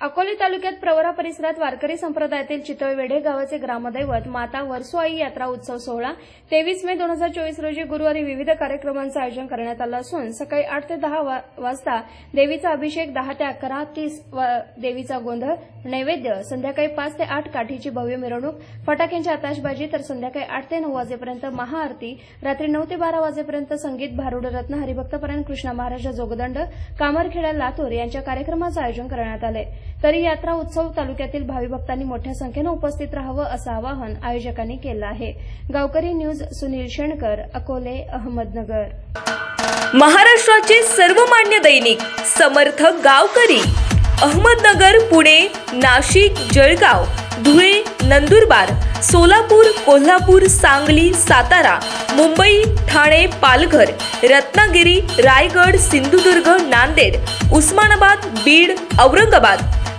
अकोले तालुक्यात प्रवरा परिसरात वारकरी संप्रदायातील चितळवेढे गावाचे ग्रामदैवत माता वरसोआई यात्रा उत्सव सोहळा तेवीस मे दोन हजार चोवीस रोजी गुरुवारी विविध कार्यक्रमांचं आयोजन करण्यात आलं असून सकाळी आठ ते दहा वा- वाजता देवीचा अभिषेक दहा ते अकरा तीस देवीचा गोंधळ नैवेद्य संध्याकाळी पाच ते आठ काठीची भव्य मिरवणूक फटाक्यांची आताशबाजी तर संध्याकाळी आठ ते नऊ वाजेपर्यंत महाआरती रात्री नऊ ते बारा वाजेपर्यंत संगीत भारुड रत्न हरिभक्तपरायण कृष्णा महाराजा जोगदंड कामरखेडा लातूर यांच्या कार्यक्रमाचं आयोजन करण्यात आलंय. तरी यात्रा उत्सव तालुक्यातील भावी भक्तांनी मोठ्या संख्येनं उपस्थित राहावं असं आवाहन आयोजकांनी केलं आहे. गावकरी न्यूज सुनील शेणकर अकोले अहमदनगर. महाराष्ट्राचे सर्वमान्य दैनिक समर्थ गावकरी अहमदनगर पुणे नाशिक जळगाव धुळे नंदुरबार सोलापूर कोल्हापूर सांगली सातारा मुंबई ठाणे पालघर रत्नागिरी रायगड सिंधुदुर्ग नांदेड उस्मानाबाद बीड औरंगाबाद